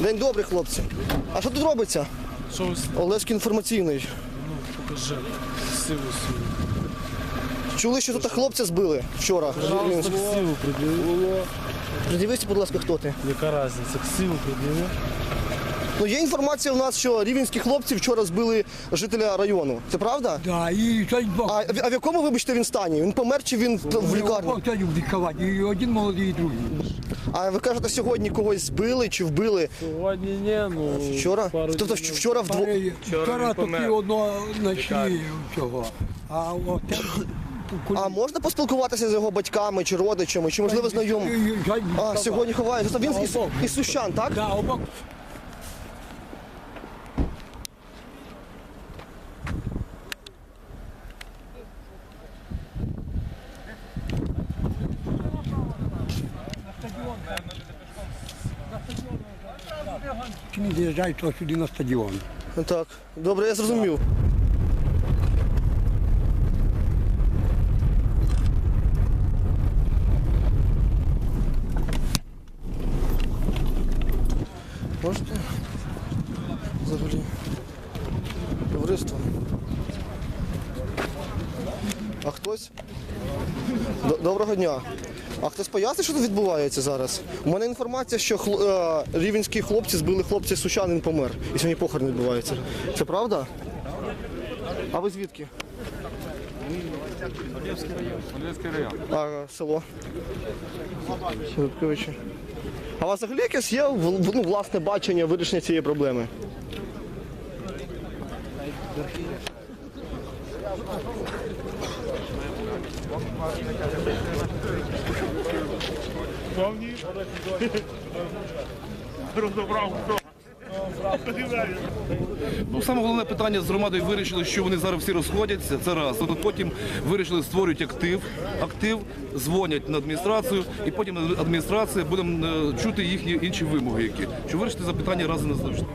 День добрий, хлопці. А що тут робиться? Що ви Олеський інформаційний. ну, покажи силу свою. Чули, що тут хлопця збили вчора. Пожалуйста, ксиву пред'яви. Придивися, будь ласка, хто ти. Яка різниця? сиву пред'яви. Ну, є інформація у нас, що рівенські хлопці вчора збили жителя району. Це правда? Да, і Бог. А, в- а в якому, вибачте, він стані? Він помер чи він в лікарні? В лікувати? І один молодий, і другий. А ви кажете, сьогодні когось збили чи вбили? Сьогодні ні, ну... Вчора? пару Тобто днів. вчора вдвох. Пари- Вчора він таки помер. одно знайшли цього. А от А можна поспілкуватися з його батьками чи родичами, чи можливо знайомими? А, сьогодні ховається. Тобто він із, із Сущан, так? Да, обок. Не заїжджають сюди на стадіон? Так. Добре, я зрозумів. Можете? Взагалі. Товариство. А хтось? Доброго дня. А хтось пояснить, що тут відбувається зараз? У мене інформація, що хл... е, рівенські хлопці збили хлопця Сущан, він помер. І сьогодні похорон відбувається. Це правда? А ви звідки? Поліський район. А село? Шелудьковичі. А у вас взагалі якесь є в- ну, власне бачення вирішення цієї проблеми? Ну, саме головне питання з громадою вирішили, що вони зараз всі розходяться. Це раз. От потім вирішили створюють актив. Актив дзвонять на адміністрацію, і потім адміністрація буде е, чути їхні інші вимоги, які щоб вирішити запитання раз і назавжди.